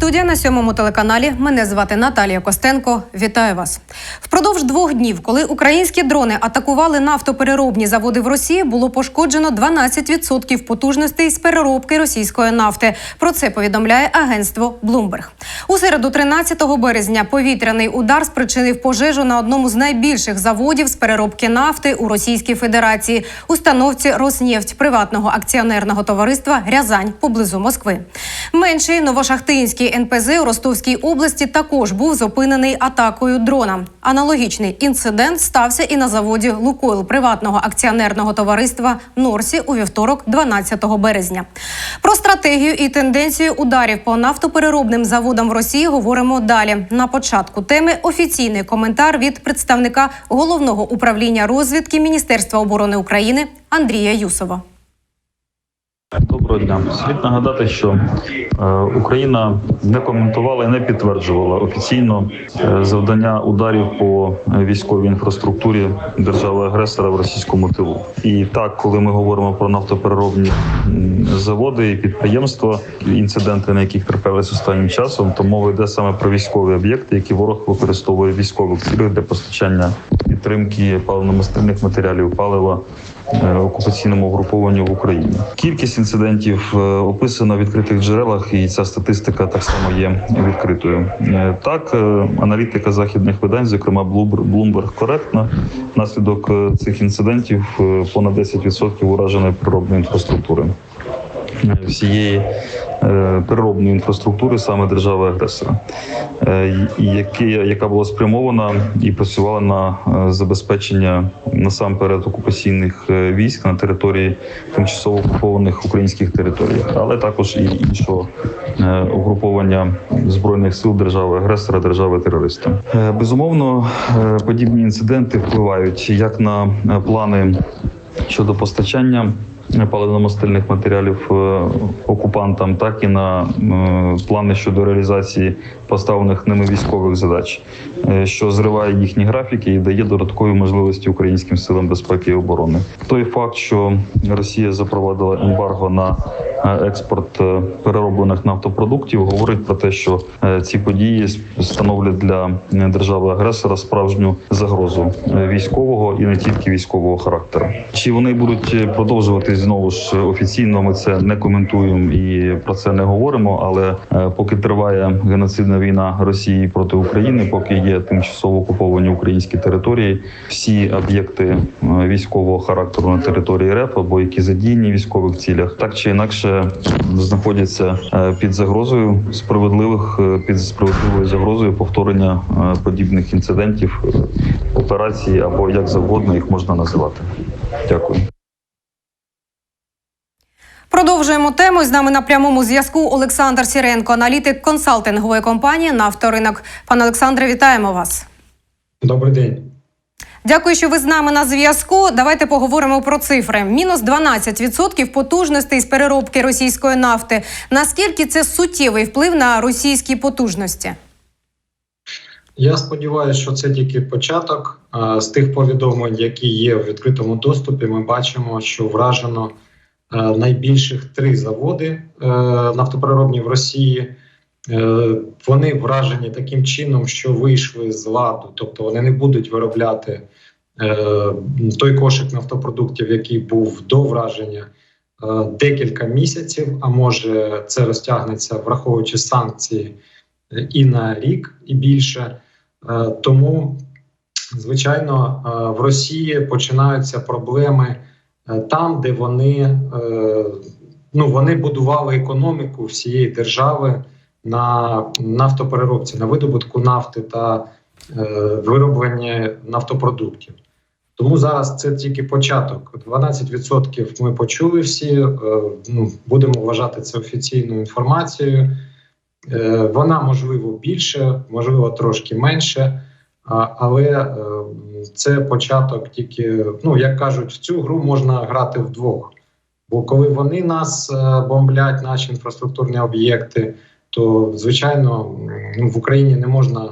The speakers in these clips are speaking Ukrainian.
Студія на сьомому телеканалі. Мене звати Наталія Костенко. Вітаю вас. Впродовж двох днів, коли українські дрони атакували нафтопереробні заводи в Росії, було пошкоджено 12% потужностей з переробки російської нафти. Про це повідомляє агентство Bloomberg. У середу, 13 березня, повітряний удар спричинив пожежу на одному з найбільших заводів з переробки нафти у Російській Федерації, установці Роснефть приватного акціонерного товариства Рязань поблизу Москви. Менший Новошахтинський НПЗ у Ростовській області також був зупинений атакою дрона. Аналогічний інцидент стався і на заводі Лукойл приватного акціонерного товариства Норсі у вівторок, 12 березня. Про стратегію і тенденцію ударів по нафтопереробним заводам в Росії говоримо далі. На початку теми офіційний коментар від представника головного управління розвідки Міністерства оборони України Андрія Юсова. Доброго дня. Слід нагадати, що е, Україна не коментувала і не підтверджувала офіційно е, завдання ударів по е, військовій інфраструктурі держави-агресора в російському тилу. І так, коли ми говоримо про нафтопереробні заводи і підприємства, інциденти, на яких трапились останнім часом, то мова йде саме про військові об'єкти, які ворог використовує військових цілях для постачання підтримки паливно-мастильних матеріалів, палива окупаційному угрупованню в Україні. Кількість інцидентів е, описана в відкритих джерелах, і ця статистика так само є відкритою. Е, Так, е, аналітика західних видань, зокрема Bloomberg, коректна. Внаслідок е, цих інцидентів е, понад 10% ураженої природної інфраструктури е, всієї е, переробної інфраструктури саме держави-агресора, е, яка була спрямована і працювала на е, забезпечення насамперед окупаційних військ на території тимчасово окупованих українських територій, але також і іншого угруповання збройних сил держави-агресора, держави-терориста. Безумовно, подібні інциденти впливають як на плани щодо постачання паливно-мастильних матеріалів е, окупантам, так і на е, плани щодо реалізації поставлених ними військових задач, що зриває їхні графіки і дає додаткові можливості українським силам безпеки і оборони. Той факт, що Росія запровадила ембарго на е, експорт е, перероблених нафтопродуктів, говорить про те, що е, ці події становлять для е, держави-агресора справжню загрозу е, військового і не тільки військового характеру. Чи вони будуть е, продовжувати знову ж офіційно? Ми це не коментуємо і про це не говоримо. Але е, поки триває геноцидна війна Росії проти України, поки є тимчасово окуповані українські території, всі об'єкти е, військового характеру на території РФ або які задіяні в військових цілях, так чи інакше знаходяться е, під загрозою справедливих е, під справедливою загрозою повторення подібних інцидентів, операцій або як завгодно їх можна називати. Дякую. Продовжуємо тему. З нами на прямому зв'язку Олександр Сіренко, аналітик консалтингової компанії «Нафторинок». Пане Олександре, вітаємо вас. Добрий день. Дякую, що ви з нами на зв'язку. Давайте поговоримо про цифри. Мінус 12% потужностей з переробки російської нафти. Наскільки це суттєвий вплив на російські потужності? Я сподіваюся, що це тільки початок. Е, З тих повідомлень, які є в відкритому доступі, ми бачимо, що вражено найбільших три заводи е, нафтопереробні в Росії. Е, Вони вражені таким чином, що вийшли з ладу, тобто вони не будуть виробляти е, той кошик нафтопродуктів, який був до враження е, декілька місяців. А може це розтягнеться, враховуючи санкції е, і на рік, і більше. Е, Тому, звичайно, е, в Росії починаються проблеми е, там, де вони, е, ну, вони будували економіку всієї держави на нафтопереробці, на видобутку нафти та е, виробленні нафтопродуктів. Тому зараз це тільки початок. 12% ми почули всі. е, Ну, будемо вважати це офіційною інформацією. Е, Вона можливо більше, можливо, трошки менше, але е, це початок тільки, ну як кажуть, в цю гру можна грати вдвох. Бо коли вони нас е, бомблять, наші інфраструктурні об'єкти, то звичайно ну, в Україні не можна е,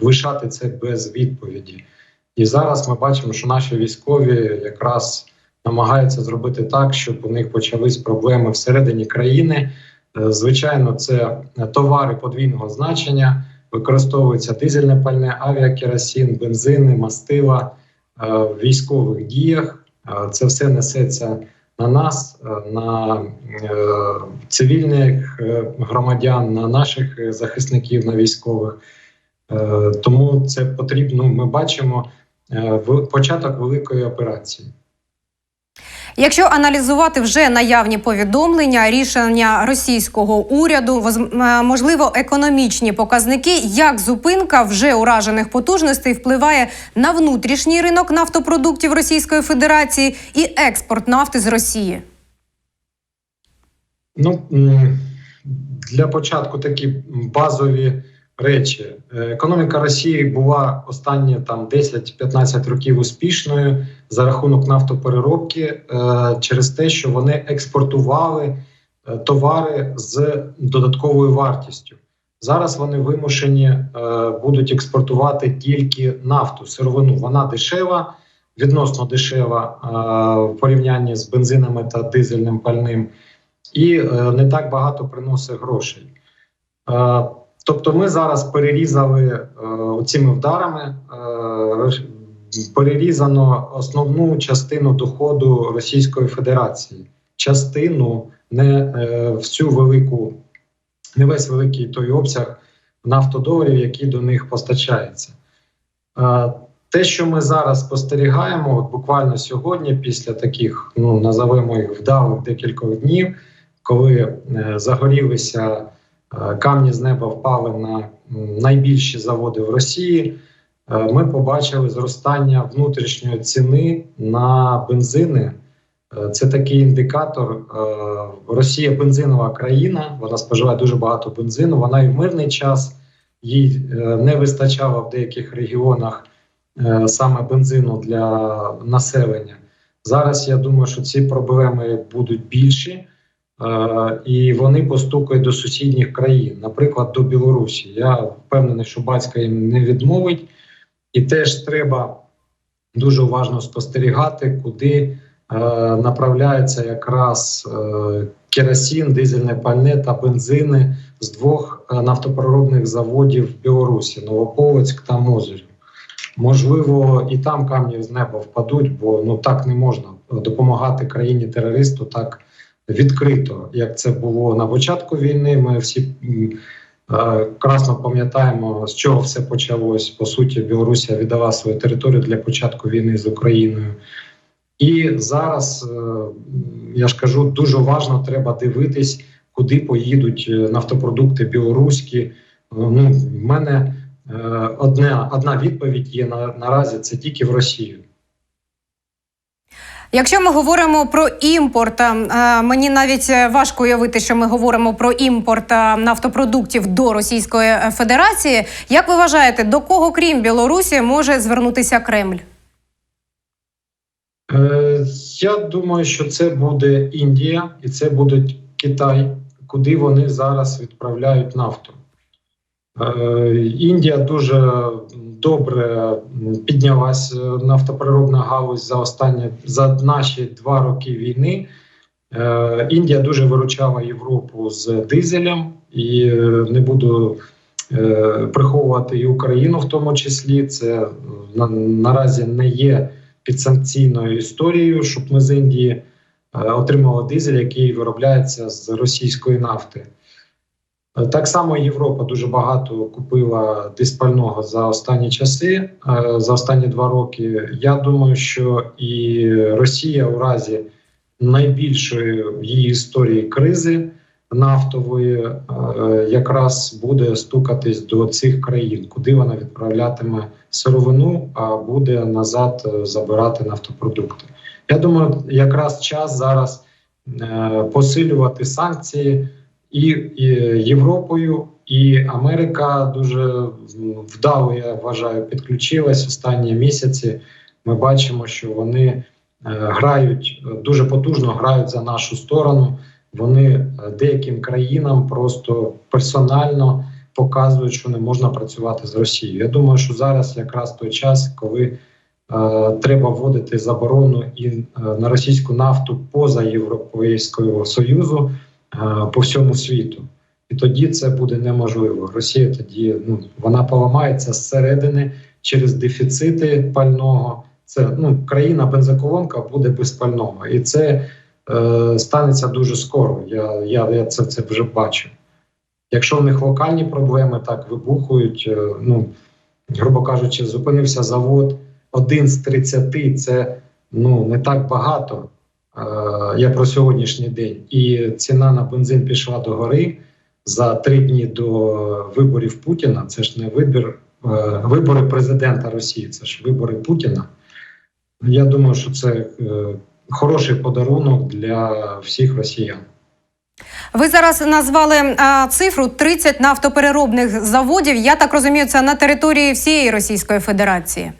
лишати це без відповіді. І зараз ми бачимо, що наші військові якраз намагаються зробити так, щоб у них почались проблеми всередині країни. Е, Звичайно, це товари подвійного значення, використовується дизельне пальне, авіакеросин, бензини, мастила е, в військових діях. Е, Це все несеться на нас, е, на цивільних громадян, на наших захисників, на військових. Тому це потрібно. Ми бачимо початок великої операції. Якщо аналізувати вже наявні повідомлення, рішення російського уряду, е, можливо, економічні показники, як зупинка вже уражених потужностей впливає на внутрішній ринок нафтопродуктів Російської Федерації і експорт нафти з Росії. Ну для початку такі базові речі. Е, Економіка Росії була останні там 10-15 років успішною за рахунок нафтопереробки е, через те, що вони експортували е, товари з додатковою вартістю. Зараз вони вимушені будуть експортувати тільки нафту, сировину. Вона дешева, відносно дешева в порівнянні з бензинами та дизельним пальним і не так багато приносить грошей. Тобто, ми зараз перерізали е, цими вдарами, е, перерізано основну частину доходу Російської Федерації. Частину не е, всю велику, не весь великий той обсяг нафтодоларів, який до них постачається. Е, те, що ми зараз спостерігаємо, от буквально сьогодні, після таких, ну називаємо їх вдалих декількох днів, коли е, загорілися камні з неба впали на найбільші заводи в Росії. е, Ми побачили зростання внутрішньої ціни на бензини. Е, Це такий індикатор. е, Росія бензинова країна, вона споживає дуже багато бензину. Вона і в мирний час їй е, не вистачало в деяких регіонах е, саме бензину для населення. Зараз я думаю, що ці проблеми будуть більші, е, і вони постукають до сусідніх країн, наприклад, до Білорусі. Я впевнений, що батька їм не відмовить, і теж треба дуже уважно спостерігати, куди е, направляється якраз е, керосин, дизельне пальне та бензини з двох е, нафтопереробних заводів в Білорусі Новополоцьк та Мозирів. Можливо, і там камні з неба впадуть, бо ну так не можна допомагати країні терористу так відкрито, як це було на початку війни. Ми всі е, красно пам'ятаємо, з чого все почалось. По суті, Білорусія віддала свою територію для початку війни з Україною. І зараз е, я ж кажу, дуже важно треба дивитись, куди поїдуть е, нафтопродукти білоруські. Ну, в мене е, одна, одна відповідь є на, наразі це тільки в Росію. Якщо ми говоримо про імпорт, е, мені навіть е, важко уявити, що ми говоримо про імпорт е, нафтопродуктів до Російської Федерації. Як ви вважаєте, до кого крім Білорусі може звернутися Кремль? Я думаю, що це буде Індія і це буде Китай, куди вони зараз відправляють нафту. Індія дуже добре піднялась е, нафтопереробна галузь за останні за наші два роки війни. Е, Індія дуже виручала Європу з дизелем, і е, не буду приховувати і Україну в тому числі. Це на, наразі не є підсанкційною історією, щоб ми з Індії отримали дизель, який виробляється з російської нафти. Так само Європа дуже багато купила диспального за останні часи, е, за останні два роки. Я думаю, що і Росія у разі найбільшої в її історії кризи нафтової е, якраз буде стукатись до цих країн, куди вона відправлятиме сировину, а буде назад е, забирати нафтопродукти. Я думаю, якраз час зараз посилювати санкції і, Європою, і Америка дуже вдало, я вважаю, підключилась останні місяці. Ми бачимо, що вони е, грають дуже потужно грають за нашу сторону. Вони е, деяким країнам просто персонально показують, що не можна працювати з Росією. Я думаю, що зараз якраз той час, коли е, треба вводити заборону і е, на російську нафту поза Європейського союзу, по всьому світу. І тоді це буде неможливо. Росія тоді ну, вона поламається зсередини через дефіцити пального. Це ну, країна бензоколонка буде без пального. І це е, станеться дуже скоро. Я, я, я це, це вже бачу. Якщо в них локальні проблеми так вибухують, е, ну грубо кажучи, зупинився завод один з 30, це ну не так багато. Е, я про сьогоднішній день, і ціна на бензин пішла до гори за три дні до виборів Путіна. Це ж не вибір е, вибори президента Росії, це ж вибори Путіна. Я думаю, що це е, хороший подарунок для всіх росіян. Ви зараз назвали а, цифру 30 нафтопереробних заводів. Я так розумію, це на території всієї Російської Федерації.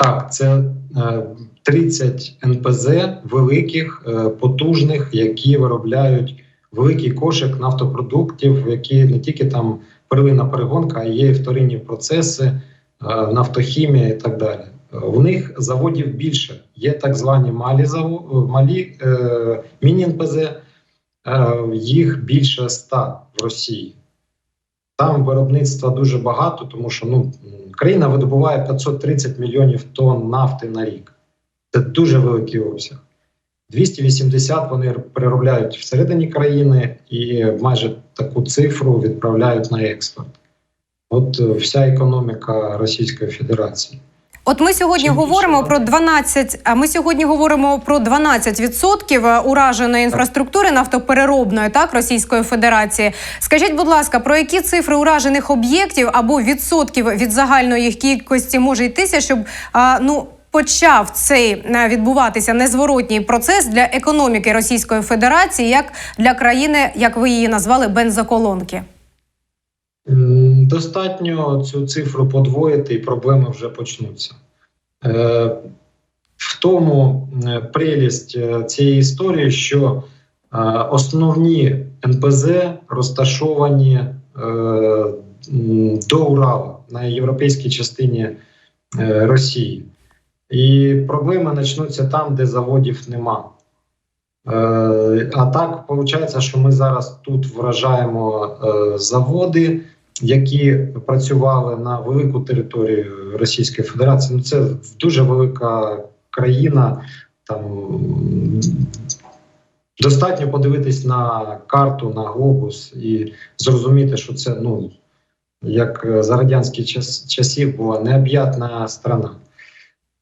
Так, це е, 30 НПЗ великих, е, потужних, які виробляють великий кошик нафтопродуктів, які не тільки там первинна перегонка, а є і вторинні процеси, е, нафтохімія і так далі. Е, У них заводів більше. Є так звані малі е, малі е, міні-НПЗ, е, їх більше ста в Росії. Там виробництва дуже багато, тому що ну, країна видобуває 530 мільйонів тонн нафти на рік. Це дуже великий обсяг. 280 вони переробляють всередині країни і майже таку цифру відправляють на експорт. От е, вся економіка Російської Федерації. От ми сьогодні Чим говоримо про 12, а ми сьогодні говоримо про 12% ураженої інфраструктури нафтопереробної так Російської Федерації. Скажіть, будь ласка, про які цифри уражених об'єктів або відсотків від загальної їх кількості може йтися, щоб а, ну. Почав цей е, відбуватися незворотній процес для економіки Російської Федерації, як для країни, як ви її назвали, бензоколонки. Достатньо цю цифру подвоїти, і проблеми вже почнуться. Е, В тому е, прелість е, цієї історії, що основні НПЗ розташовані до Урала на європейській частині Росії. І проблеми почнуться там, де заводів нема. А так виходить, що ми зараз тут вражаємо заводи, які працювали на велику територію Російської Федерації. Ну це дуже велика країна. Там достатньо подивитись на карту, на глобус і зрозуміти, що це ну як за радянських час, часів була необ'ятна страна.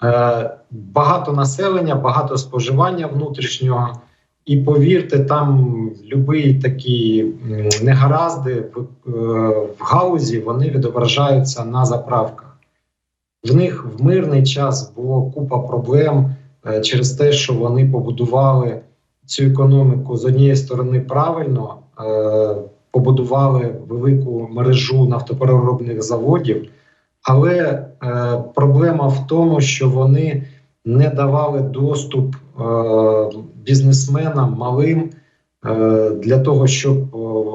Е, багато населення, багато споживання внутрішнього. І повірте, там любі такі негаразди в, е, гаузі вони відображаються на заправках. В них в мирний час було купа проблем е, через те, що вони побудували цю економіку з однієї сторони правильно, е, побудували велику мережу нафтопереробних заводів, але проблема в тому, що вони не давали доступ е, бізнесменам малим е, для того, щоб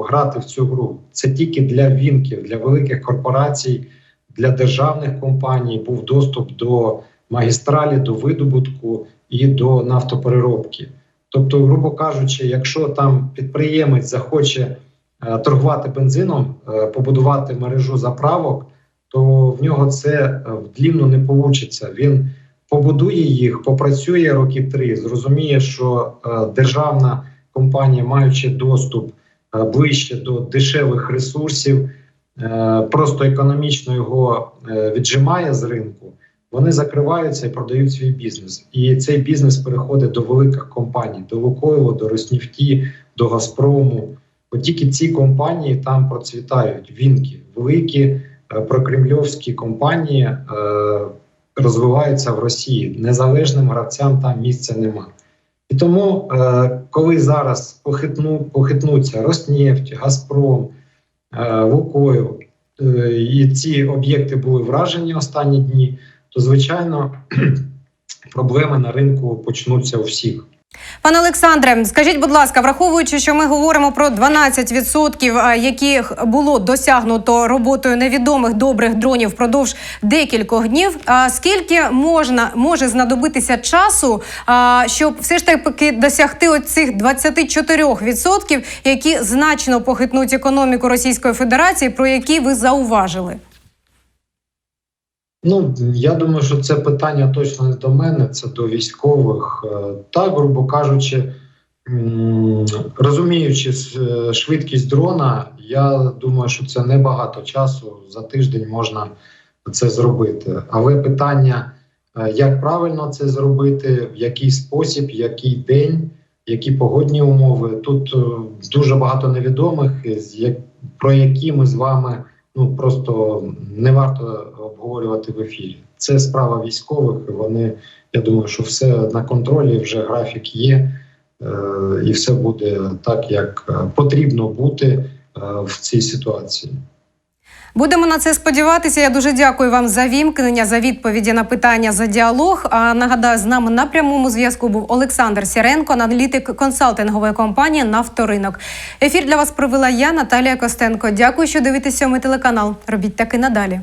грати в цю гру. Це тільки для вінків, для великих корпорацій, для державних компаній був доступ до магістралі, до видобутку і до нафтопереробки. Тобто, грубо кажучи, якщо там підприємець захоче е, торгувати бензином, побудувати мережу заправок, то в нього це вдлінно не вийде. Він побудує їх, попрацює роки три, зрозуміє, що е, державна компанія, маючи доступ е, ближче до дешевих ресурсів, е, просто економічно його віджимає з ринку. Вони закриваються і продають свій бізнес. І цей бізнес переходить до великих компаній, до Лукойлу, до Роснефті, до Газпрому. От тільки ці компанії там процвітають. Вінки, великі прокремльовські компанії розвиваються в Росії. Незалежним гравцям там місця нема. І тому, е, коли зараз похитну, похитнуться Роснефть, Газпром, е, Лукойл, е, і ці об'єкти були вражені останні дні, то звичайно проблеми на ринку почнуться у всіх. Пане Олександре, скажіть, будь ласка, враховуючи, що ми говоримо про 12%, а, яких було досягнуто роботою невідомих добрих дронів впродовж декількох днів. Скільки можна може знадобитися часу, щоб все ж таки досягти оцих 24%, які значно похитнуть економіку Російської Федерації, про які ви зауважили? Ну, я думаю, що це питання точно не до мене, це до військових. Е, Так, грубо кажучи, розуміючи е, швидкість дрона, я думаю, що це небагато часу за тиждень можна це зробити. Але питання, е, як правильно це зробити, в який спосіб, який день, які погодні умови. Тут дуже багато невідомих, про які ми з вами ну просто не варто обговорювати в ефірі. Це справа військових. Вони я думаю, що все на контролі, вже графік є, е, і все буде так, як е, потрібно бути е, в цій ситуації. Будемо на це сподіватися. Я дуже дякую вам за вімкнення, за відповіді на питання за діалог. А нагадаю, з нами на прямому зв'язку був Олександр Сіренко, аналітик консалтингової компанії Нафторинок. Ефір для вас провела я, Наталія Костенко. Дякую, що дивитесь сьомий телеканал. Робіть таки надалі.